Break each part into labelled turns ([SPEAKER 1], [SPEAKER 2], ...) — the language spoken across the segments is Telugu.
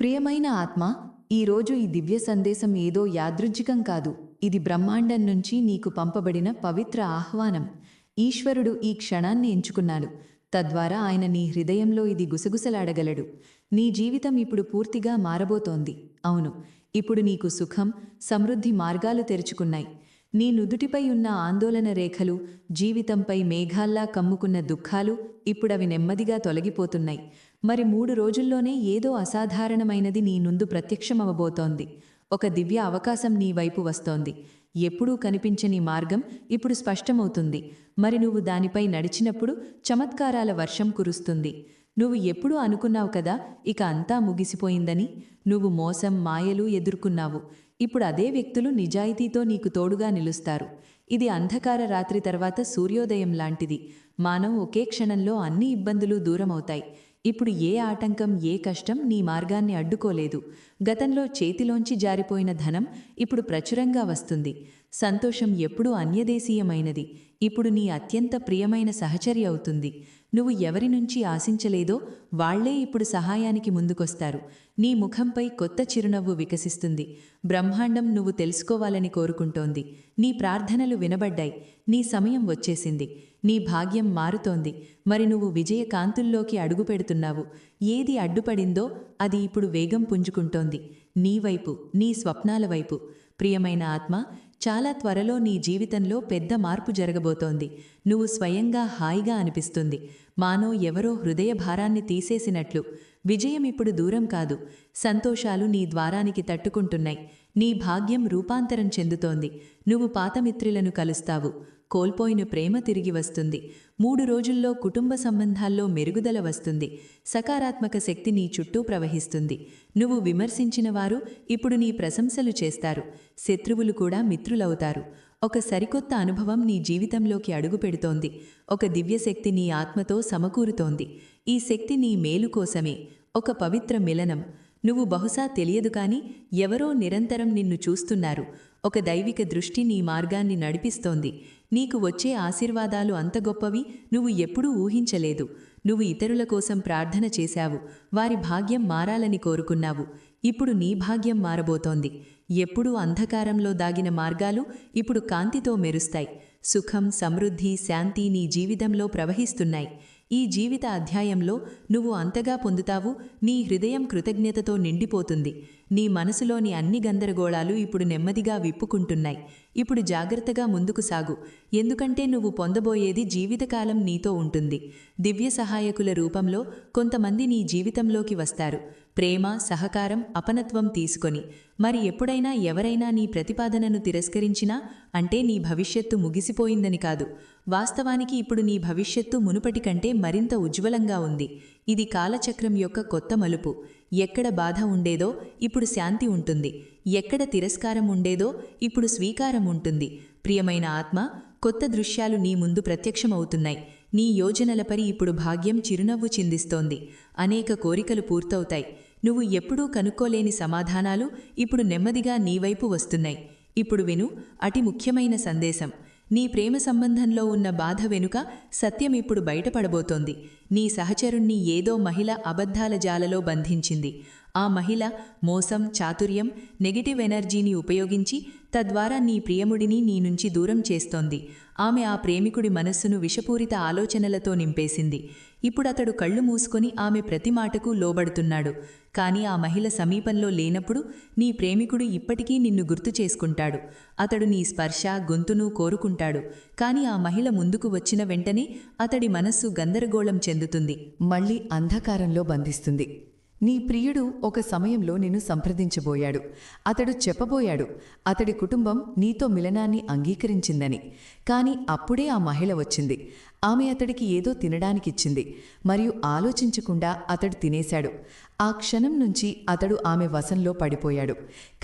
[SPEAKER 1] ప్రియమైన ఆత్మ ఈరోజు ఈ దివ్య సందేశం ఏదో యాదృచ్ఛికం కాదు. ఇది బ్రహ్మాండం నుంచి నీకు పంపబడిన పవిత్ర ఆహ్వానం. ఈశ్వరుడు ఈ క్షణాన్ని ఎంచుకున్నాడు. తద్వారా ఆయన నీ హృదయంలో ఇది గుసగుసలాడగలడు. నీ జీవితం ఇప్పుడు పూర్తిగా మారబోతోంది. అవును ఇప్పుడు నీకు సుఖం సమృద్ధి మార్గాలు తెరుచుకున్నాయి. నీ నుదుటిపై ఉన్న ఆందోళన రేఖలు జీవితంపై మేఘాల్లా కమ్ముకున్న దుఃఖాలు ఇప్పుడవి నెమ్మదిగా తొలగిపోతున్నాయి. మరి మూడు రోజుల్లోనే ఏదో అసాధారణమైనది నీ నుందు ప్రత్యక్షమవబోతోంది. ఒక దివ్య అవకాశం నీ వైపు వస్తోంది. ఎప్పుడూ కనిపించని మార్గం ఇప్పుడు స్పష్టమవుతుంది. మరి నువ్వు దానిపై నడిచినప్పుడు చమత్కారాల వర్షం కురుస్తుంది. నువ్వు ఎప్పుడూ అనుకున్నావు కదా ఇక అంతా ముగిసిపోయిందని. నువ్వు మోసం మాయలు ఎదుర్కొన్నావు. ఇప్పుడు అదే వ్యక్తులు నిజాయితీతో నీకు తోడుగా నిలుస్తారు. ఇది అంధకార రాత్రి తర్వాత సూర్యోదయం లాంటిది. మానవ్ ఒకే క్షణంలో అన్ని ఇబ్బందులు దూరమవుతాయి. ఇప్పుడు ఏ ఆటంకం ఏ కష్టం నీ మార్గాన్ని అడ్డుకోలేదు. గతంలో చేతిలోంచి జారిపోయిన ధనం ఇప్పుడు ప్రచురంగా వస్తుంది. సంతోషం ఎప్పుడూ అన్యదేశీయమైనది. ఇప్పుడు నీ అత్యంత ప్రియమైన సహచరి అవుతుంది. నువ్వు ఎవరి నుంచి ఆశించలేదో వాళ్ళే ఇప్పుడు సహాయానికి ముందుకొస్తారు. నీ ముఖంపై కొత్త చిరునవ్వు వికసిస్తుంది. బ్రహ్మాండం నువ్వు తెలుసుకోవాలని కోరుకుంటోంది. నీ ప్రార్థనలు వినబడ్డాయి. నీ సమయం వచ్చేసింది. నీ భాగ్యం మారుతోంది. మరి నువ్వు విజయకాంతుల్లోకి అడుగుపెడుతున్నావు ఏది అడ్డుపడిందో అది ఇప్పుడు వేగం పుంజుకుంటోంది. నీ వైపు నీ స్వప్నాల వైపు. ప్రియమైన ఆత్మ చాలా త్వరలో నీ జీవితంలో పెద్ద మార్పు జరగబోతోంది. నువ్వు స్వయంగా హాయిగా అనిపిస్తుంది. మానో ఎవరో హృదయ భారాన్ని తీసేసినట్లు. విజయం ఇప్పుడు దూరం కాదు. సంతోషాలు నీ ద్వారానికి తట్టుకుంటున్నాయి. నీ భాగ్యం రూపాంతరం చెందుతోంది. నువ్వు పాతమిత్రులను కలుస్తావు. కోల్పోయిన ప్రేమ తిరిగి వస్తుంది. మూడు రోజుల్లో కుటుంబ సంబంధాల్లో మెరుగుదల వస్తుంది. సకారాత్మక శక్తి నీ చుట్టూ ప్రవహిస్తుంది. నువ్వు విమర్శించిన వారు ఇప్పుడు నీ ప్రశంసలు చేస్తారు. శత్రువులు కూడా మిత్రులవుతారు. ఒక సరికొత్త అనుభవం నీ జీవితంలోకి అడుగుపెడుతోంది ఒక దివ్యశక్తి నీ ఆత్మతో సమకూరుతోంది. ఈ శక్తి నీ మేలు కోసమే. ఒక పవిత్ర మిలనం. నువ్వు బహుశా తెలియదు కాని ఎవరో నిరంతరం నిన్ను చూస్తున్నారు. ఒక దైవిక దృష్టి నీ మార్గాన్ని నడిపిస్తోంది. నీకు వచ్చే ఆశీర్వాదాలు అంత గొప్పవి నువ్వు ఎప్పుడూ ఊహించలేదు. నువ్వు ఇతరుల కోసం ప్రార్థన చేశావు. వారి భాగ్యం మారాలని కోరుకున్నావు. ఇప్పుడు నీ భాగ్యం మారబోతోంది. ఎప్పుడూ అంధకారంలో దాగిన మార్గాలు ఇప్పుడు కాంతితో మెరుస్తాయి. సుఖం సమృద్ధి శాంతి నీ జీవితంలో ప్రవహిస్తున్నాయి. ఈ జీవిత అధ్యాయంలో నువ్వు అంతగా పొందుతావు నీ హృదయం కృతజ్ఞతతో నిండిపోతుంది. నీ మనసులోని అన్ని గందరగోళాలు ఇప్పుడు నెమ్మదిగా విప్పుకుంటున్నాయి. ఇప్పుడు జాగ్రత్తగా ముందుకు సాగు. ఎందుకంటే నువ్వు పొందబోయేది జీవితకాలం నీతో ఉంటుంది. దివ్య సహాయకుల రూపంలో కొంతమంది నీ జీవితంలోకి వస్తారు. ప్రేమ సహకారం అపనత్వం తీసుకొని మరి ఎప్పుడైనా ఎవరైనా నీ ప్రతిపాదనను తిరస్కరించినా అంటే నీ భవిష్యత్తు ముగిసిపోయిందని కాదు. వాస్తవానికి ఇప్పుడు నీ భవిష్యత్తు మునుపటి కంటే మరింత ఉజ్వలంగా ఉంది. ఇది కాలచక్రం యొక్క కొత్త మలుపు. ఎక్కడ బాధ ఉండేదో ఇప్పుడు శాంతి ఉంటుంది. ఎక్కడ తిరస్కారం ఉండేదో ఇప్పుడు స్వీకారం ఉంటుంది. ప్రియమైన ఆత్మ కొత్త దృశ్యాలు నీ ముందు ప్రత్యక్షమవుతున్నాయి. నీ యోజనలపరి ఇప్పుడు భాగ్యం చిరునవ్వు చిందిస్తోంది. అనేక కోరికలు పూర్తవుతాయి. నువ్వు ఎప్పుడూ కనుక్కోలేని సమాధానాలు ఇప్పుడు నెమ్మదిగా నీవైపు వస్తున్నాయి. ఇప్పుడు విను అతి ముఖ్యమైన సందేశం. నీ ప్రేమ సంబంధంలో ఉన్న బాధ వెనుక సత్యం ఇప్పుడు బయటపడబోతోంది. నీ సహచరుణ్ణి ఏదో మహిళ అబద్ధాల జాలలో బంధించింది. ఆ మహిళ మోసం చాతుర్యం నెగటివ్ ఎనర్జీని ఉపయోగించి తద్వారా నీ ప్రియముడిని నీ నుంచి దూరం చేస్తోంది. ఆమె ఆ ప్రేమికుడి మనస్సును విషపూరిత ఆలోచనలతో నింపేసింది. ఇప్పుడతడు కళ్ళు మూసుకొని ఆమె ప్రతి మాటకు లోబడుతున్నాడు. కాని ఆ మహిళ సమీపంలో లేనప్పుడు నీ ప్రేమికుడు ఇప్పటికీ నిన్ను గుర్తు చేసుకుంటాడు. అతడు నీ స్పర్శ గొంతును కోరుకుంటాడు. కాని ఆ మహిళ ముందుకు వచ్చిన వెంటనే అతడి మనస్సు గందరగోళం చెందుతుంది.
[SPEAKER 2] మళ్ళీ అంధకారంలో బంధిస్తుంది. నీ ప్రియుడు ఒక సమయంలో నిన్ను సంప్రదించబోయాడు. అతడు చెప్పబోయాడు అతడి కుటుంబం నీతో మిలనాన్ని అంగీకరించిందని. కాని అప్పుడే ఆ మహిళ వచ్చింది. ఆమె అతడికి ఏదో తినడానికిచ్చింది మరియు ఆలోచించకుండా అతడు తినేశాడు. ఆ క్షణం నుంచి అతడు ఆమె వశంలో పడిపోయాడు.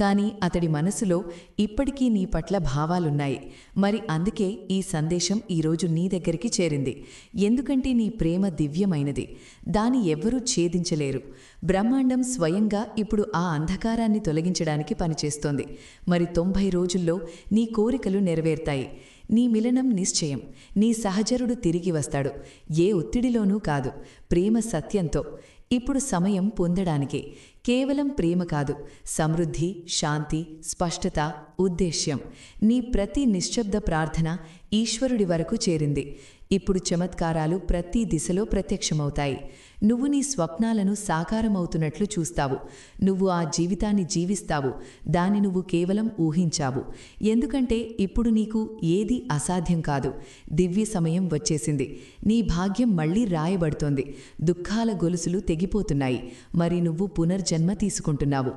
[SPEAKER 2] కాని అతడి మనసులో ఇప్పటికీ నీ పట్ల భావాలున్నాయి. మరి అందుకే ఈ సందేశం ఈరోజు నీ దగ్గరికి చేరింది. ఎందుకంటే నీ ప్రేమ దివ్యమైనది. దాని ఎవ్వరూ ఛేదించలేరు. బ్రహ్మాండం స్వయంగా ఇప్పుడు ఆ అంధకారాన్ని తొలగించడానికి పనిచేస్తోంది. మరి తొంభై రోజుల్లో నీ కోరికలు నెరవేర్తాయి. నీ మిలనం నిశ్చయం. నీ సహచరుడు తిరిగి వస్తాడు. ఏ ఒత్తిడిలోనూ కాదు. ప్రేమ సత్యంతో. ఇప్పుడు సమయం పొందడానికి. కేవలం ప్రేమ కాదు. సమృద్ధి శాంతి స్పష్టత ఉద్దేశ్యం. నీ ప్రతి నిశ్శబ్ద ప్రార్థన ఈశ్వరుడి వరకు చేరింది. ఇప్పుడు చమత్కారాలు ప్రతి దిశలో ప్రత్యక్షమవుతాయి. నువ్వు నీ స్వప్నాలను సాకారమవుతున్నట్లు చూస్తావు. నువ్వు ఆ జీవితాన్ని జీవిస్తావు. దాన్ని నువ్వు కేవలం ఊహించావు. ఎందుకంటే ఇప్పుడు నీకు ఏది అసాధ్యం కాదు. దివ్య సమయం వచ్చేసింది. నీ భాగ్యం మళ్ళీ రాయబడుతోంది. దుఃఖాల గొలుసులు తెగిపోతున్నాయి. మరి నువ్వు పునర్జన్మ తీసుకుంటున్నావు.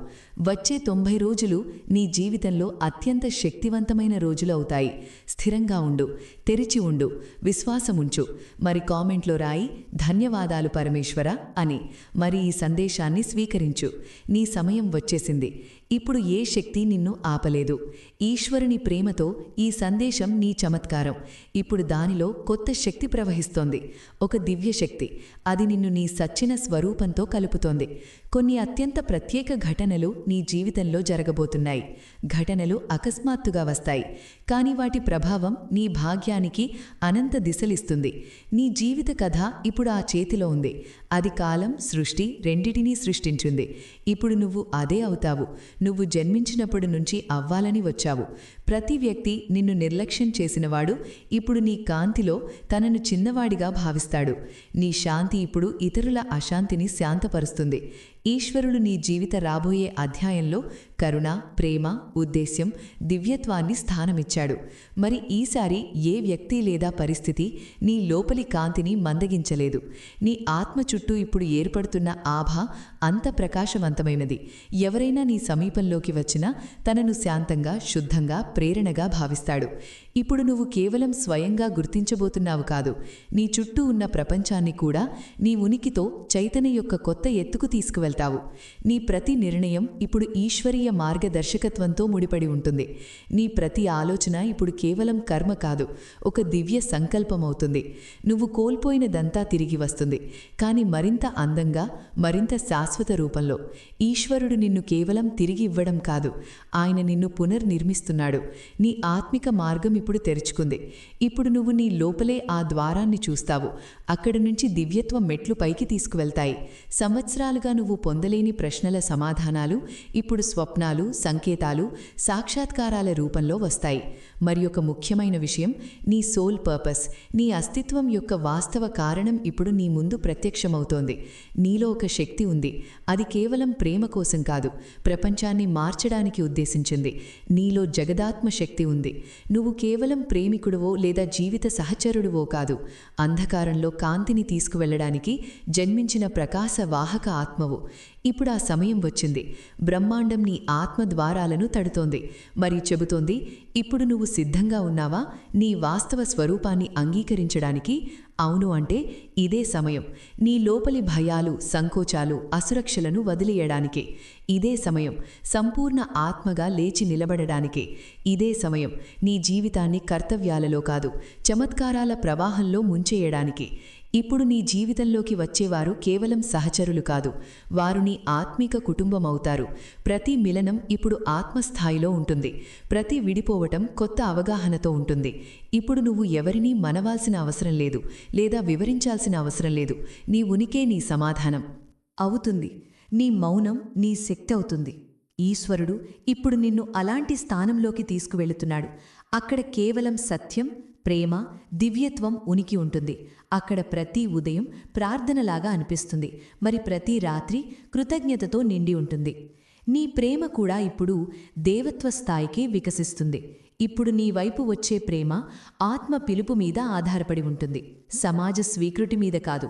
[SPEAKER 2] వచ్చే తొంభై రోజులు నీ జీవితంలో అత్యంత శక్తివంతమైన రోజులు అవుతాయి. స్థిరంగా ఉండు. తెరిచి ఉండు. విశ్వాసముంచు. మరి కామెంట్లో రాయి ధన్యవాదాలు పరమేశ్వర అని. మరి ఈ సందేశాన్ని స్వీకరించు. నీ సమయం వచ్చేసింది. ఇప్పుడు ఏ శక్తి నిన్ను ఆపలేదు. ఈశ్వరుని ప్రేమతో ఈ సందేశం నీ చమత్కారం. ఇప్పుడు దానిలో కొత్త శక్తి ప్రవహిస్తోంది. ఒక దివ్య శక్తి. అది నిన్ను నీ సచ్చిన స్వరూపంతో కలుపుతోంది. కొన్ని అత్యంత ప్రత్యేక ఘటనలు నీ జీవితంలో జరగబోతున్నాయి. ఘటనలు అకస్మాత్తుగా వస్తాయి. కానీ వాటి ప్రభావం నీ భాగ్యానికి అనంత దిశలిస్తుంది. నీ జీవిత కథ ఇప్పుడు ఆ చేతిలో ఉంది. అది కాలం సృష్టి రెండిటినీ సృష్టించింది. ఇప్పుడు నువ్వు అదే అవుతావు. నువ్వు జన్మించినప్పటి నుంచి అవ్వాలని వచ్చావు. ప్రతి వ్యక్తి నిన్ను నిర్లక్ష్యం చేసినవాడు ఇప్పుడు నీ కాంతిలో తనను చిన్నవాడిగా భావిస్తాడు. నీ శాంతి ఇప్పుడు ఇతరుల అశాంతిని శాంతపరుస్తుంది. ఈశ్వరుడు నీ జీవిత రాబోయే అధ్యాయంలో కరుణ ప్రేమ ఉద్దేశ్యం దివ్యత్వాన్ని స్థానమిచ్చాడు. మరి ఈసారి ఏ వ్యక్తి లేదా పరిస్థితి నీ లోపలి కాంతిని మందగించలేదు. నీ ఆత్మ చుట్టూ ఇప్పుడు ఏర్పడుతున్న ఆభ అంత ప్రకాశవంతమైనది. ఎవరైనా నీ సమీపంలోకి వచ్చినా తనను శాంతంగా శుద్ధంగా ప్రేరణగా భావిస్తాడు. ఇప్పుడు నువ్వు కేవలం స్వయంగా గుర్తించబోతున్నావు కాదు. నీ చుట్టూ ఉన్న ప్రపంచాన్ని కూడా నీ ఉనికితో చైతన్య యొక్క కొత్త ఎత్తుకు తీసుకువెళ్తావు. నీ ప్రతి నిర్ణయం ఇప్పుడు ఈశ్వరీయ మార్గదర్శకత్వంతో ముడిపడి ఉంటుంది. నీ ప్రతి ఆలోచన ఇప్పుడు కేవలం కర్మ కాదు ఒక దివ్య సంకల్పమవుతుంది. నువ్వు కోల్పోయినదంతా తిరిగి వస్తుంది. కానీ మరింత అందంగా మరింత శాశ్వత రూపంలో ఈశ్వరుడు నిన్ను కేవలం తిరిగి ఇవ్వడం కాదు ఆయన నిన్ను పునర్నిర్మిస్తున్నాడు. నీ ఆత్మిక మార్గం ఇప్పుడు తెరుచుకుంది. ఇప్పుడు నువ్వు నీ లోపలే ఆ ద్వారాన్ని చూస్తావు. అక్కడి నుంచి దివ్యత్వం మెట్లు పైకి తీసుకువెళ్తాయి. సంవత్సరాలుగా నువ్వు పొందలేని ప్రశ్నల సమాధానాలు ఇప్పుడు స్వప్న స్వప్నాలు సంకేతాలు సాక్షాత్కారాల రూపంలో వస్తాయి. మరి ఒక ముఖ్యమైన విషయం నీ సోల్ పర్పస్ నీ అస్తిత్వం యొక్క వాస్తవ కారణం ఇప్పుడు నీ ముందు ప్రత్యక్షమవుతోంది. నీలో ఒక శక్తి ఉంది. అది కేవలం ప్రేమ కోసం కాదు ప్రపంచాన్ని మార్చడానికి ఉద్దేశించింది. నీలో జగదాత్మ శక్తి ఉంది. నువ్వు కేవలం ప్రేమికుడువో లేదా జీవిత సహచరుడువో కాదు. అంధకారంలో కాంతిని తీసుకువెళ్ళడానికి జన్మించిన ప్రకాశ వాహక ఆత్మవు. ఇప్పుడు ఆ సమయం వచ్చింది. బ్రహ్మాండం నీ ఆత్మ ద్వారాలను తడుతోంది. మరి చెబుతోంది ఇప్పుడు నువ్వు సిద్ధంగా ఉన్నావా? నీ వాస్తవ స్వరూపాన్ని అంగీకరించడానికి అవును అంటే ఇదే సమయం. నీ లోపలి భయాలు సంకోచాలు అసురక్షలను వదిలేయడానికే. ఇదే సమయం. సంపూర్ణ ఆత్మగా లేచి నిలబడడానికే. ఇదే సమయం. నీ జీవితాన్ని కర్తవ్యాలలో కాదు చమత్కారాల ప్రవాహంలో ముంచేయడానికి. ఇప్పుడు నీ జీవితంలోకి వచ్చేవారు కేవలం సహచరులు కాదు వారు నీ ఆత్మిక కుటుంబం అవుతారు ప్రతి మిలనం ఇప్పుడు ఆత్మస్థాయిలో ఉంటుంది. ప్రతి విడిపోవటం కొత్త అవగాహనతో ఉంటుంది. ఇప్పుడు నువ్వు ఎవరినీ మనవాల్సిన అవసరం లేదు లేదా వివరించాల్సిన అవసరం లేదు. నీ ఉనికే నీ సమాధానం
[SPEAKER 1] అవుతుంది. నీ మౌనం నీ శక్తి అవుతుంది. ఈశ్వరుడు ఇప్పుడు నిన్ను అలాంటి స్థానంలోకి తీసుకువెళుతున్నాడు. అక్కడ కేవలం సత్యం ప్రేమ దివ్యత్వం ఉనికి ఉంటుంది. అక్కడ ప్రతి ఉదయం ప్రార్థనలాగా అనిపిస్తుంది. మరి ప్రతి రాత్రి కృతజ్ఞతతో నిండి ఉంటుంది. నీ ప్రేమ కూడా ఇప్పుడు దేవత్వ స్థాయికి వికసిస్తుంది. ఇప్పుడు నీ వైపు వచ్చే ప్రేమ ఆత్మ పిలుపు మీద ఆధారపడి ఉంటుంది. సమాజ స్వీకృతి మీద కాదు.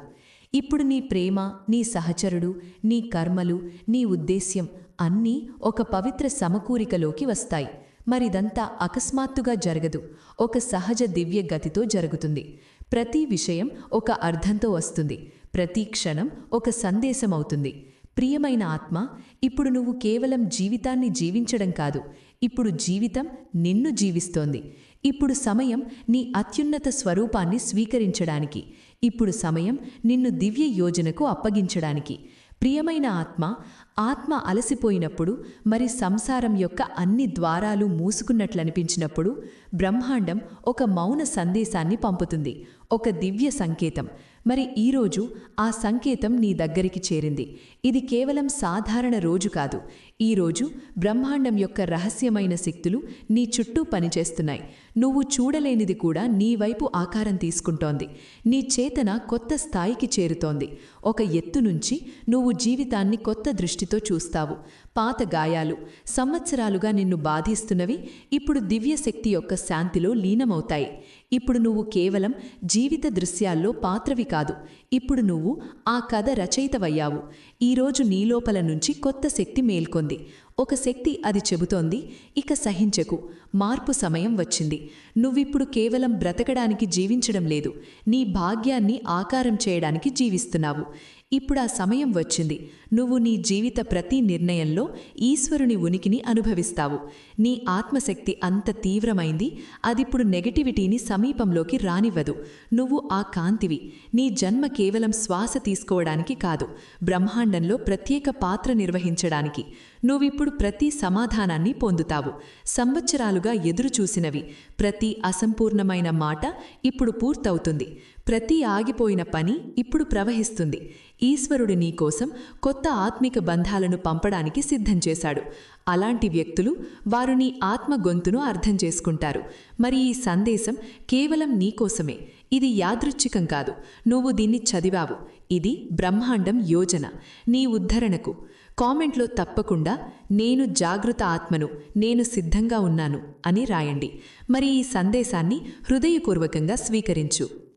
[SPEAKER 1] ఇప్పుడు నీ ప్రేమ నీ సహచరుడు నీ కర్మలు నీ ఉద్దేశ్యం అన్నీ ఒక పవిత్ర సమకూరికలోకి వస్తాయి. మరిదంతా అకస్మాత్తుగా జరగదు. ఒక సహజ దివ్య గతితో జరుగుతుంది. ప్రతి విషయం ఒక అర్థంతో వస్తుంది. ప్రతి క్షణం ఒక సందేశమవుతుంది. ప్రియమైన ఆత్మ ఇప్పుడు నువ్వు కేవలం జీవితాన్ని జీవించడం కాదు ఇప్పుడు జీవితం నిన్ను జీవిస్తోంది. ఇప్పుడు సమయం నీ అత్యున్నత స్వరూపాన్ని స్వీకరించడానికి ఇప్పుడు సమయం నిన్ను దివ్య యోజనకు అప్పగించడానికి. ప్రియమైన ఆత్మ ఆత్మ అలసిపోయినప్పుడు మరి సంసారం యొక్క అన్ని ద్వారాలు మూసుకున్నట్లనిపించినప్పుడు బ్రహ్మాండం ఒక మౌన సందేశాన్ని పంపుతుంది. ఒక దివ్య సంకేతం. మరి ఈరోజు ఆ సంకేతం నీ దగ్గరికి చేరింది. ఇది కేవలం సాధారణ రోజు కాదు. ఈరోజు బ్రహ్మాండం యొక్క రహస్యమైన శక్తులు నీ చుట్టూ పనిచేస్తున్నాయి. నువ్వు చూడలేనిది కూడా నీ వైపు ఆకారం తీసుకుంటోంది. నీ చేతన కొత్త స్థాయికి చేరుతోంది. ఒక ఎత్తు నుంచి నువ్వు జీవితాన్ని కొత్త దృష్టితో చూస్తావు. పాత గాయాలు సంవత్సరాలుగా నిన్ను బాధిస్తున్నవి ఇప్పుడు దివ్యశక్తి యొక్క శాంతిలో లీనమవుతాయి. ఇప్పుడు నువ్వు కేవలం జీవిత దృశ్యాల్లో పాత్రవి కాదు. ఇప్పుడు నువ్వు ఆ కథ రచయితవయ్యావు. ఈరోజు నీలోపల నుంచి కొత్త శక్తి మేల్కొంది. ఒక శక్తి అది చెబుతోంది ఇక సహించకు. మార్పు సమయం వచ్చింది. నువ్విప్పుడు కేవలం బ్రతకడానికి జీవించడం లేదు. నీ భాగ్యాన్ని ఆకారం చేయడానికి జీవిస్తున్నావు. ఇప్పుడు ఆ సమయం వచ్చింది. నువ్వు నీ జీవిత ప్రతి నిర్ణయంలో ఈశ్వరుని ఉనికిని అనుభవిస్తావు. నీ ఆత్మశక్తి అంత తీవ్రమైంది అదిప్పుడు నెగటివిటీని సమీపంలోకి రానివ్వదు. నువ్వు ఆ కాంతివి. నీ జన్మ కేవలం శ్వాస తీసుకోవడానికి కాదు బ్రహ్మాండంలో ప్రత్యేక పాత్ర నిర్వహించడానికి. నువ్విప్పుడు ప్రతి సమాధానాన్ని పొందుతావు. సంవత్సరాలుగా ఎదురుచూసినవి. ప్రతి అసంపూర్ణమైన మాట ఇప్పుడు పూర్తవుతుంది. ప్రతి ఆగిపోయిన పని ఇప్పుడు ప్రవహిస్తుంది. ఈశ్వరుడు నీకోసం కొత్త ఆత్మిక బంధాలను పంపడానికి సిద్ధం చేశాడు. అలాంటి వ్యక్తులు వారు నీ ఆత్మ గొంతును అర్థం చేసుకుంటారు. మరి ఈ సందేశం కేవలం నీకోసమే ఇది యాదృచ్ఛికం కాదు. నువ్వు దీన్ని చదివావు. ఇది బ్రహ్మాండం యోజన. నీ ఉద్ధరణకు. కామెంట్లో తప్పకుండా నేను జాగృత ఆత్మను నేను సిద్ధంగా ఉన్నాను అని రాయండి. మరి ఈ సందేశాన్ని హృదయపూర్వకంగా స్వీకరించు.